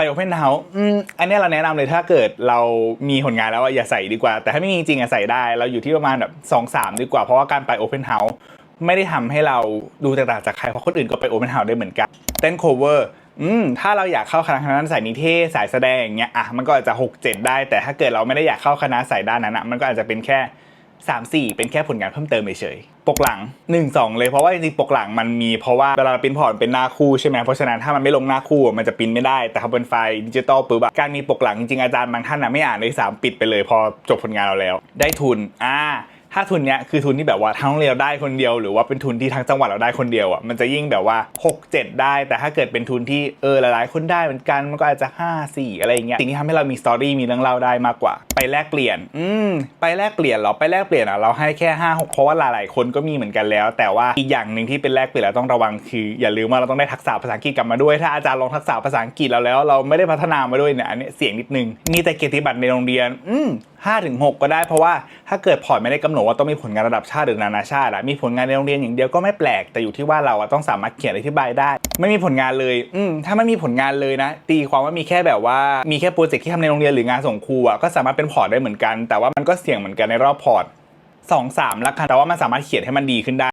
ไป Open House อืมอันนี้เราแนะนำเลยถ้าเกิดเรามีผลงานแล้วอะอย่าใส่ดีกว่า แต่ถ้าไม่มีจริงๆอะใส่ได้ เราอยู่ที่ประมาณแบบสองสามดีกว่า เพราะว่าการไป Open House ไม่ได้ทำให้เราดูแตกต่างจากใคร เพราะคนอื่นก็ไป Open House ได้เหมือนกันเต้น cover อืมถ้าเราอยากเข้าคณะคณะนั้นสายนิเทศสายแสดงอย่างเงี้ยอะมันก็อาจจะ6 7ได้ แต่ถ้าเกิดเราไม่ได้อยากเข้าคณะสายด้านนั้นอะมันก็อาจจะเป็นแค่ 3 4 เป็นแค่ผลงานเพิ่มเติมเฉยๆปกหลัง 1 2 เลยเพราะว่าจริงๆปกหลังมันมีเพราะว่าเวลาเราปริ้นพอร์ตเป็นหน้าคู่ใช่ไหมเพราะฉะนั้นถ้ามันไม่ลงหน้าคู่มันจะปริ้นไม่ได้แต่ถ้าเป็นไฟล์ดิจิตอลปุ๊บการมีปกหลังจริงๆอาจารย์บางท่านอะไม่อ่านเลยสามปิดไปเลยพอจบผลงานเราแล้ว ได้ทุนอ่า ถ้าทุนเนี้ยคือทุนที่แบบว่าทั้งโรงเรียนได้คนเดียว หรือว่าเป็นทุนที่ทั้งจังหวัดเราได้คนเดียวอะมันจะยิ่งแบบว่า 6 7 ได้ แต่ถ้าเกิดเป็นทุนที่เออหลายๆ คนได้เหมือนกันมันก็อาจจะ 5 4 อะไรอย่างเงี้ยสิ่งที่ทำให้เรามีสตอรี่มีเรื่องเล่าได้มากกว่า ไปแลกเปลี่ยน อืมไปแลกเปลี่ยนเหรอไปแลกเปลี่ยนอะเราให้แค่5 6เพราะว่าหลายๆคนก็มีเหมือนกันแล้ว แต่ว่าอีกอย่างหนึ่งที่เป็นแลกเปลี่ยนเราต้องระวังคือ อย่าลืมว่าเราต้องได้ทักษะภาษาอังกฤษกลับมาด้วยถ้าอาจารย์ลองทักษะภาษาอังกฤษเราแล้ว เราไม่ได้พัฒนามาด้วยเนี่ยอันนี้เสียงนิดนึงมีแต่เกียรติบัตรในโรงเรียน อืมห้าถึงหกก็ได้เพราะว่าถ้าเกิดพอร์ตไม่ได้กำหนดว่าต้องมีผลงานระดับชาติหรือนานาชาติอะมีผลงานในโรงเรียนอย่างเดียวก็ไม่แปลก แต่อยู่ที่ว่าเราอะต้องสามารถเขียนอธิบายได้ ไม่มีผลงานเลย อืมถ้าไม่มีผลงานเลยนะ ตีความว่ามีแค่แบบว่ามีแค่โปรเจกต์ที่ทำในโรงเรียนหรืองานส่งครูอะก็สามารถเป็นพอร์ตได้เหมือนกัน แต่ว่ามันก็เสี่ยงเหมือนกันในรอบพอร์ตสองสามละกันแต่ว่ามันสามารถเขียนให้มันดีขึ้นได้